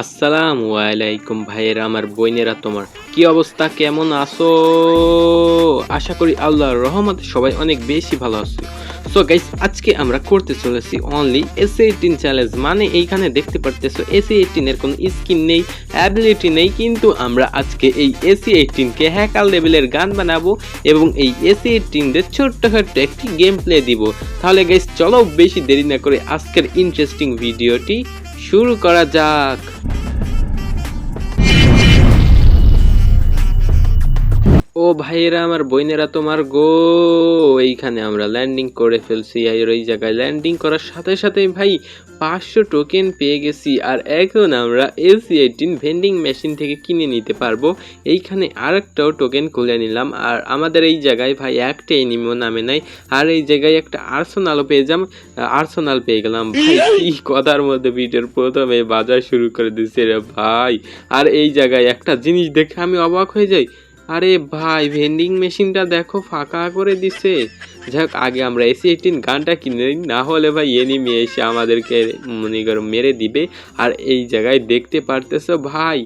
আসসালামু আলাইকুম ভাইয়েরা, আমার বোনেরা, তোমার কি অবস্থা? কেমন আছো? আশা করি আল্লাহর রহমতে সবাই অনেক বেশি ভালো আছো। সো গাইস আজকে আমরা করতে চলেছি অনলি এসি এইটিন চ্যালেঞ্জ মানে এইখানে দেখতে পারতেছো এসি এইটিনের কোনো স্কিন নেই অ্যাবিলিটি নেই, কিন্তু আমরা আজকে এই এসি এইটিনকে হ্যাকার লেভেলের গান বানাবো এবং এই এসি এইটিনদের ছোট্টখাট্ট একটি গেম প্লে দিব। তাহলে গাইস চলো বেশি দেরি না করে আজকের ইন্টারেস্টিং ভিডিওটি শুরু করা যাক। ও ভাইয়েরা, আমার বইনেরা তোমার গো, এইখানে আমরা ল্যান্ডিং করে ফেলছি। আর ওই জায়গায় ল্যান্ডিং করার সাথে সাথে ভাই, পাঁচশো টোকেন পেয়ে গেছি। আর এখন আমরা এসি এইটিন ভেন্ডিং মেশিন থেকে কিনে নিতে পারব। এইখানে আরেকটাও টোকেন খুলে নিলাম। আর আমাদের এই জায়গায় ভাই, একটা এনিমিও নামে নাই। আর এই জায়গায় একটা আর্সোনালও পেয়ে যাম। আর্সোনাল পেয়ে গেলাম। ভাই, কি কথার মধ্যে ভিডিওর প্রথমে বাজার শুরু করে দিচ্ছে রে ভাই। আর এই জায়গায় একটা জিনিস দেখে আমি অবাক হয়ে যাই। আরে ভাই ভেন্ডিং মেশিনটা দেখো ফাঁকা করে দিছে। যাক আগে আমরা এসি এইটিন গানটা কিনে নিই, না হলে ভাই এনিমি এসে আমাদেরকে মনে করো মেরে দিবে। আর এই জায়গায় দেখতে পারতেছো ভাই।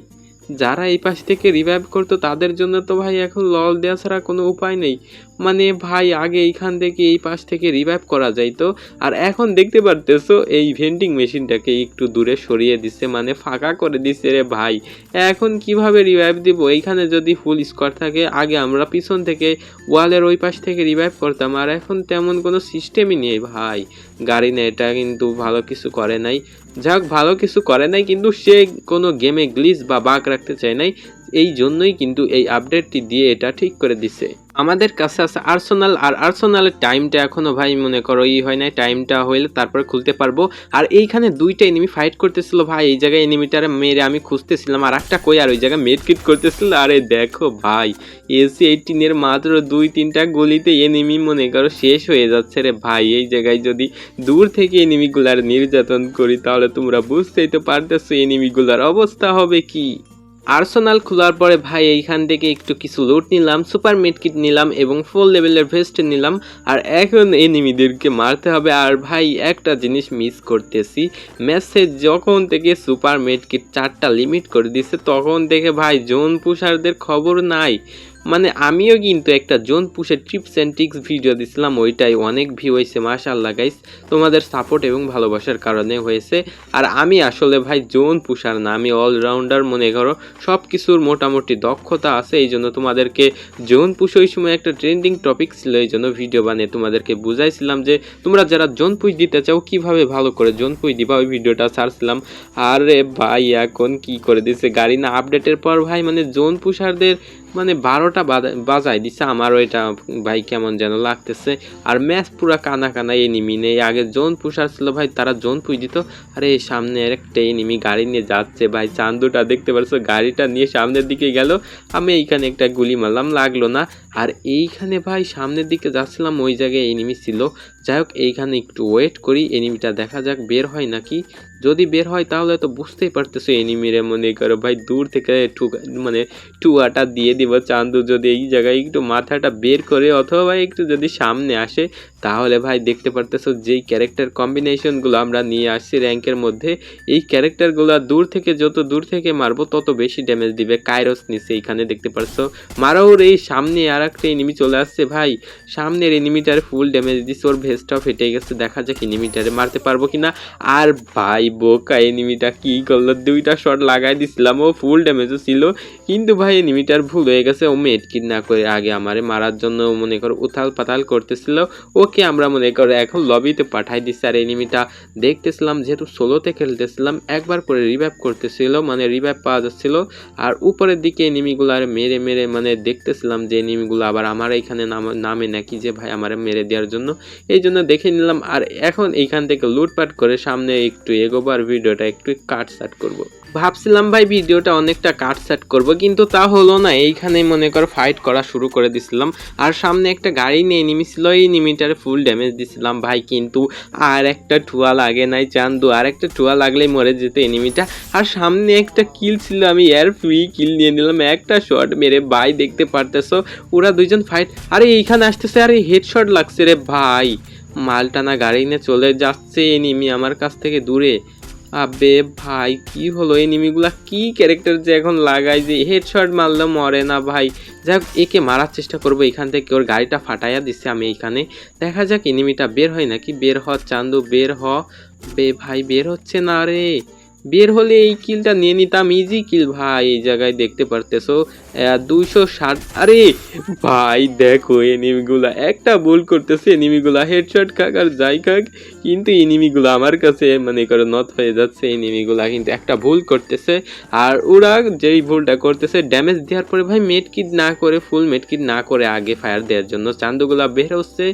যারা এই পাশ থেকে রিভাইভ করতো, তাদের জন্য তো ভাই এখন লল দেওয়া ছাড়া কোনো উপায় নেই। মানে ভাই, আগে এইখান থেকে এই পাশ থেকে রিভাইভ করা যাইতো। আর এখন দেখতে পারতেছো, এই ভেন্ডিং মেশিনটাকে একটু দূরে সরিয়ে দিচ্ছে মানে ফাঁকা করে দিচ্ছে রে ভাই। এখন কীভাবে রিভাইভ দিব? এইখানে যদি ফুল স্কোয়ার থাকে, আগে আমরা পিছন থেকে ওয়ালের ওই পাশ থেকে রিভাইভ করতাম। আর এখন তেমন কোনো সিস্টেমই নেই ভাই। গাড়ি না এটা কিন্তু ভালো কিছু করে নাই। যাক, ভালো কিছু করে নাই, কিন্তু সে কোনো গেমে গ্লিচ বা বাঘ রাখতে চায় নাই। এই জন্যই কিন্তু এই আপডেটটি দিয়ে এটা ঠিক করে দিছে। আমাদের কাছে আছে আর্সোনাল আর আর্সোনালের টাইমটা এখনও ভাই মনে করো ই হয় নাই টাইমটা হইলে তারপরে খুলতে পারব। আর এইখানে দুইটা এনিমি ফাইট করতেছিল ভাই, এই জায়গায় এনিমিটারে মেরে আমি খুঁজতেছিলাম, আর একটা কই, আর ওই জায়গায় মেড কিট করতেছিল। আরে দেখো ভাই এসি এইটিনের মাত্র দুই, তিনটা গলিতে এনিমি মনে করো শেষ হয়ে যাচ্ছে রে ভাই। এই জায়গায় যদি দূর থেকে এনিমিগুলার নির্যাতন করি, তাহলে তোমরা বুঝতেই তো পারতেছো এনিমিগুলার অবস্থা হবে কি। আর্সেনাল খোলার পরে ভাই এইখান থেকে একটু কিছু লুট নিলাম সুপার কিট নিলাম এবং ফুল লেভেলের ভেস্ট নিলাম। আর এখন এনিমিদেরকে মারতে হবে। আর ভাই, একটা জিনিস মিস করতেছি। ম্যাচে যখন থেকে সুপার কিট চারটা লিমিট করে দিছে, তখন থেকে ভাই, জোন পুষারদের খবর নাই। মানে আমিও কিন্তু একটা জোন পুষের ট্রিপস অ্যান্ড টিক্স ভিডিও দিছিলাম, ওইটাই অনেক ভিউ হয়েছে মাশাল্লাহ গাইস তোমাদের সাপোর্ট এবং ভালোবাসার কারণে হয়েছে। আর আমি আসলে ভাই জোন পুষার না, আমি অলরাউন্ডার মনে করো সব কিছুর মোটামুটি দক্ষতা আছে, এই জন্য তোমাদেরকে জোন পুষ ওই সময় একটা ট্রেন্ডিং টপিক ছিল, এই জন্য ভিডিও বানিয়ে তোমাদেরকে বুঝাইছিলাম যে, তোমরা যারা জোন পুষ দিতে চাও, কীভাবে ভালো করে জোন পুষ দিবা, ওই ভিডিওটা ছাড়ছিলাম। আরে ভাই, এখন কি করে দিছে, গাড়ি না আপডেটের পর ভাই মানে জোন পুষারদের মানে বারোটা বাজায় দিছে। আমারও এটা ভাই কেমন যেন লাগতেছে। আর ম্যাচ পুরা কানা কানা এনিমি নেই। আগে জোন পুষার ছিল ভাই, তারা জোন পুষ দিত। আরে, সামনে একটা এনিমি গাড়ি নিয়ে যাচ্ছে ভাই। চান্দুটা দেখতে পারছ, গাড়িটা নিয়ে সামনের দিকে গেল। আমি এইখানে একটা গুলি মারলাম, লাগল না। আর এইখানে ভাই, সামনের দিকে যাচ্ছিলাম, ওই জায়গায় এনিমি ছিল। যাই হোক, এইখানে একটু ওয়েট করি এনিমিটা দেখা যাক, বের হয় নাকি। যদি বের হয় তাহলে তো বুঝতেই পারতেছো এনিমিরে মনে করো। ভাই, দূর থেকে মানে টুয়াটা দিয়ে দিব, চান্দু যদি এই জায়গায় একটু মাথাটা বের করে অথবা ভাই একটু যদি সামনে আসে, তাহলে ভাই দেখতে পারতেছো যেই ক্যারেক্টার কম্বিনেশনগুলো আমরা নিয়ে আসছি র্যাঙ্কের মধ্যে। এই ক্যারেক্টারগুলো দূর থেকে যত দূর থেকে মারবো, তত বেশি ড্যামেজ দিবে। কাইরস নিচে এইখানে দেখতে পারছ। মারাওর এই সামনে আর একটা এনিমি চলে আসছে ভাই। সামনের এনিমিটারে ফুল ড্যামেজ দিচ্ছে ওর ভেস্টটা ফেটে গেছে। দেখা যাক এনিমিটারে মারতে পারব কিনা। আর ভাই বোকা এনিমিটা কি করল? দুইটা শট লাগাই দিছিলাম, ও ফুল ড্যামেজও ছিল। কিন্তু ভাই এনিমিটার ভুল হয়ে গেছে, ও মেট কিট না করে আগে আমারে মারার জন্য মনে করো উথাল পাতাল করতেছিল। ওকে আমরা মনে করো এখন লবিতে পাঠাই দিচ্ছি আর এনিমিটা দেখতেছিলাম, যেহেতু সোলোতে খেলতেছিলাম, একবার করে রিভাইভ করতেছিল মানে রিভাইভ পাওয়া যাচ্ছিল। আর উপরের দিকে এনিমিগুলো আর মেরে মেরে মানে দেখতেছিলাম যে এনিমিগুলো আবার আমার এখানে নাম- নাকি যে ভাই আমারে মেরে দেওয়ার জন্য। এই জন্য দেখে নিলাম, আর এখন এইখান থেকে লুটপাট করে সামনে একটু এগোবো। আর ভিডিওটা একটু কাট সাট করব। ভাবছিলাম ভাই ভিডিওটা অনেকটা কাট সেট করব, কিন্তু তা হলো না এইখানে মনে করো ফাইট করা শুরু করে দিছিলাম। আর সামনে একটা গাড়ি নিয়ে নিমি ছিল এই নিমিটারে ফুল ড্যামেজ দিছিলাম ভাই, কিন্তু আর একটা ঠুয়া লাগে নাই, চান্দু, আর একটা ঠুয়া লাগলেই মরে যেত এনিমিটা আর সামনে একটা কিল ছিল, আমি এর ফ্রি কিল নিয়ে নিলাম, একটা শট মেরে ভাই দেখতে পারতেছো, ওরা দুইজন ফাইট আরে এইখানে আসতেছে, আরে হেড হেডশট লাগছে রে ভাই। মালটানা গাড়ি নিয়ে চলে যাচ্ছে এনিমি আমার কাছ থেকে দূরে। আবে ভাই, কি হলো? এনিমিগুলা কি ক্যারেক্টার যে এখন লাগাই যে হেডশট মারলে মরে না ভাই? যাক, একে মারার চেষ্টা করব, এখান থেকে ওর গাড়িটা ফাটাইয়া দিচ্ছে আমি এইখানে। দেখা যাক এনিমিটা বের হয় নাকি? বের হ, চান্দু, বের হ। বে ভাই, বের হচ্ছে না রে। বের হলে এই কিলটা নিয়ে নিতাম ইজি কিল ভাই, এই জায়গায় দেখতে পারতেছো? দুইশো ষাট, আরে ভাই, দেখো, এনিমিগুলা, একটা ভুল করতেছে, এনিমিগুলা হেডশট খাক আর যাই খাক, কিন্তু এনিমিগুলো আমার কাছে মানে করে নত হয়ে যাচ্ছে, এনিমিগুলা কিন্তু একটা ভুল করতেছে। আর ওরা যেই ভুলটা করতেছে ড্যামেজ দেওয়ার পরে ভাই মেড কিট না করে ফুল মেড কিট না করে আগে ফায়ার দেওয়ার জন্য চান্দুগুলা বের হচ্ছে।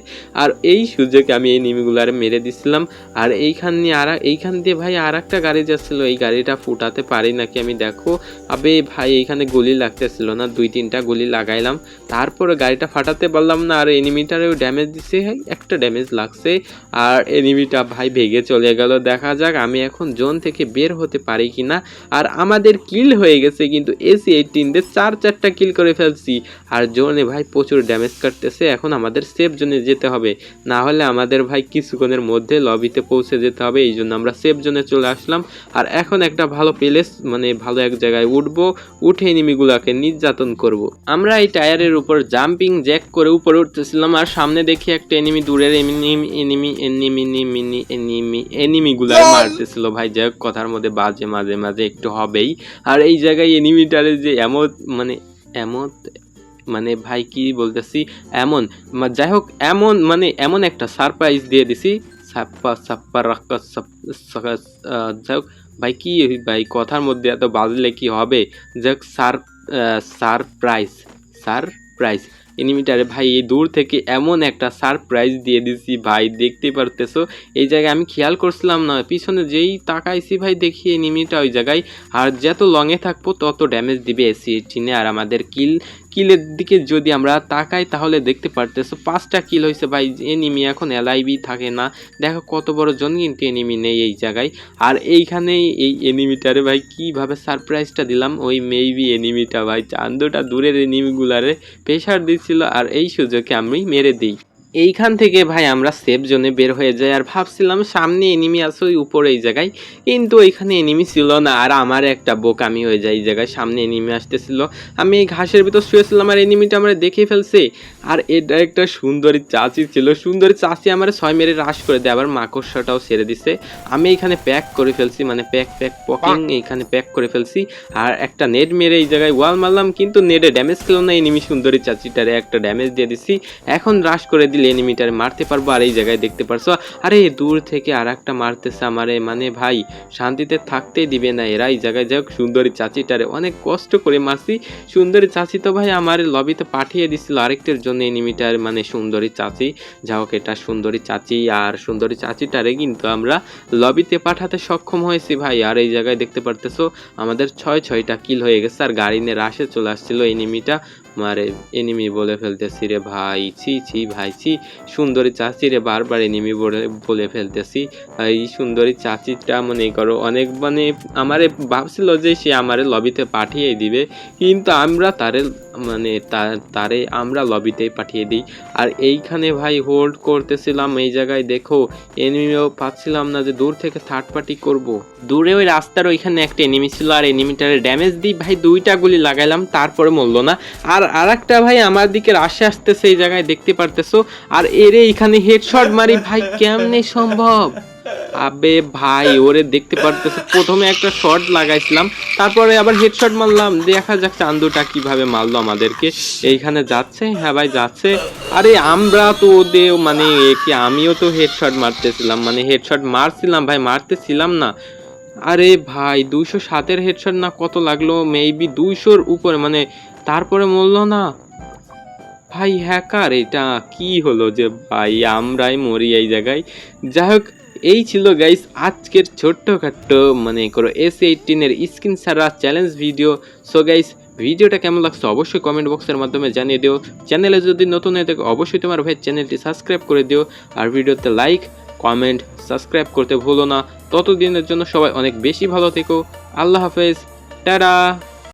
আর এই সুযোগে আমি এই নিমিগুলারে মেরে দিছিলাম। আর এইখান নিয়ে আর, এইখান দিয়ে ভাই আর একটা গাড়ি যাচ্ছিল এই গাড়িটা ফুটাতে পারি নাকি আমি? দেখো, আবে ভাই, এইখানে গুলি লাগতেছিল না, দুই তিনটা গুলি লাগাইলাম। তারপরে গাড়িটা ফাটাতে পারলাম না, আর এনিমিটারেও ড্যামেজ দিছে একটা ড্যামেজ লাগছে। আর এনিমিটা ভাই ভেগে চলে গেল। দেখা যাক, আমি এখন জোন থেকে বের হতে পারি কিনা। আর আমাদের কিল হয়ে গেছে, কিন্তু এসি এইটিন দিয়ে চার চারটা কিল করে ফেলছি। আর জোনে ভাই প্রচুর ড্যামেজ কাটতেছে, এখন আমাদের সেফ জোনে যেতে হবে। না হলে আমাদের ভাই কিছুক্ষণের মধ্যে লবিতে পৌঁছে যেতে হবে, এই জন্য আমরা সেফ জোনে চলে আসলাম। আর এখন একটা ভালো প্লেস মানে ভালো এক জায়গায় উঠবো উঠে এনিমিগুলাকে নির্যাতন করব। আমরা এই টায়ারের উপর জাম্পিং জ্যাক করে উপরে উঠতেছিলাম আর সামনে দেখি একটা এনিমি দূরের enemy enemy enemy enemy enemy এনিমিগুলা মারতেছিল। ভাই যাই হোক কথার মধ্যে বাজে মাঝে মাঝে একটু হবেই। আর এই জায়গায় এনিমিটারে যে এমত মানে এমত মানে ভাই কি বলতেছি? এমন যাই হোক এমন মানে এমন একটা সারপ্রাইজ দিয়ে দিছি সাপ্পা সাপ্পা রাক্কা হোক, ভাই কি ভাই কথার মধ্যে এত বাজলে কি হবে? যাক সার সারপ্রাইজ সারপ্রাইজ। এনিমিটারে ভাই, এই দূর থেকে এমন একটা সারপ্রাইজ দিয়ে দিছি, ভাই, দেখতে পারতেছো? এই জায়গায় আমি খেয়াল করছিলাম না, পিছনে যেই তাকাইছি, ভাই, দেখি এনিমিটা ওই জায়গায়। আর যত লংয়ে থাকব, তত ড্যামেজ দিবে এসি এইটিনে আর আমাদের কিল কিলের দিকে যদি আমরা তাকাই, তাহলে দেখতে পারতেছো পাঁচটা কিল হয়েছে ভাই এনিমি এখন এলআইবি থাকে না। দেখো কত বড় জন কিন্তু এনিমি নেই এই জায়গায়। আর এইখানেই এই এনিমিটারে ভাই, কীভাবে সারপ্রাইজটা দিলাম? ওই মেবি এনিমিটা ভাই, চান্দটা দূরের এনিমিগুলারে প্রেশার দিচ্ছিল আর এই সুযোগে আমি মেরে দিই। এইখান থেকে ভাই আমরা সেফ জোনে বের হয়ে যাই। আর ভাবছিলাম সামনে এনিমি আছে ওই উপরে এই জায়গায়, কিন্তু ওইখানে এনিমি ছিল না। আর আমার একটা বোকামি হয়ে যায় এই জায়গায়। সামনে এনিমি আসতেছিল। আমি এই ঘাসের ভিতর শুয়েছিলাম আর এনিমিটা আমরা দেখে ফেলছে। আর এটা একটা সুন্দরী চাচি ছিল। সুন্দরী চাচি আমার ছয় মেরে রাশ করে দেয়। আবার মাকড়সাটাও ছেড়ে দিছে। আমি এইখানে প্যাক করে ফেলছি। মানে প্যাক প্যাক পকিং এইখানে প্যাক করে ফেলছি। আর একটা নেট মেরে এই জায়গায় ওয়াল মারলাম। কিন্তু নেটে ড্যামেজ খেলো না। এনিমি সুন্দরী চাচিটারে একটা ড্যামেজ দিয়ে দিছি। এখন রাশ করে দিলে এনিমিটারে মারতে পারব আর এই জায়গায় দেখতে পারছ? আরে, দূর থেকে আর একটা মারতেছে আমারে। মানে ভাই, শান্তিতে থাকতেই দিবে না এরা। এই জায়গায় যাই হোক, সুন্দরী চাচিটারে অনেক কষ্ট করে মারছি। সুন্দরী চাচি তো ভাই আমার লবিতে পাঠিয়ে দিছিল আরেকটার জন্য এনিমিটার মানে সুন্দরী চাচি। যা হোক, এটা সুন্দরী চাচি আর সুন্দরী চাচিটারে কিন্তু আমরা লবিতে পাঠাতে সক্ষম হয়েছি ভাই। আর এই জায়গায় দেখতে পারতেছো, আমাদের ছয় ছয়টা কিল হয়ে গেছে আর গাড়ি নিয়ে রাশে চলে আসছিল এনিমিটা মারে এনিমি বলে ফেলতেছি রে ভাই, ছি ছি ভাই, ছি। সুন্দরী চাচি রে বারবার এনিমি বলে বলে ফেলতেছি। এই সুন্দরী চাচিটা মনে করো অনেক মানে আমারে ভাবছিল যে সে আমারে লবিতে পাঠিয়ে দিবে, কিন্তু আমরা তারে মানে তারে আমরা লবিতেই পাঠিয়ে দিই। আর এইখানে ভাই হোল্ড করতেছিলাম এই জায়গায়, দেখো এনিমিও পাচ্ছিলাম না যে দূর থেকে থার্ড পার্টি করব। দূরে ওই রাস্তার ওইখানে একটা এনিমি ছিল, আর এনিমিটারে ড্যামেজ দিই। ভাই, দুইটা গুলি লাগাইলাম, তারপরে মরলো না। আর আরেকটা ভাই আমার দিকে রাশে আসতেছে এই জায়গায় দেখতে পারতেছো। আর এরে এখানে হেডশট মারি, ভাই, কেমনে সম্ভব? আবে ভাই, ওরে দেখতে পারতেছে, প্রথমে একটা শট লাগাইছিলাম, তারপরে আবার হেডশট মারলাম। দেখা যাক চান্দুটা কীভাবে মারলো আমাদেরকে। এইখানে যাচ্ছে? হ্যাঁ ভাই, যাচ্ছে। আরে আমরা তো ওদের মানে কি, আমিও তো হেডশট মারতেছিলাম মানে হেডশট মারছিলাম ভাই, মারতেছিলাম না। আরে ভাই, দুইশো সাতের হেডশট না কত লাগল? মেবি দুইশোর উপরে মানে তারপরে মরলো না। ভাই হ্যাকার, এটা কি হলো যে ভাই আমরাই মরি এই জায়গায়? যাই হোক এই ছিল গাইস আজকের ছোট্টখাট্ট মানে করো এস এইটিনের স্ক্রিন সারা চ্যালেঞ্জ ভিডিও সো গাইস ভিডিওটা কেমন লাগছে অবশ্যই কমেন্ট বক্সের মাধ্যমে জানিয়ে দিও। চ্যানেলে যদি নতুন হয়ে থাকে, অবশ্যই তোমার ভাই চ্যানেলটি সাবস্ক্রাইব করে দিও। আর ভিডিওতে লাইক কমেন্ট সাবস্ক্রাইব করতে ভুলো না। ততদিনের জন্য সবাই অনেক বেশি ভালো থেকো। আল্লাহ হাফেজ। টাটা!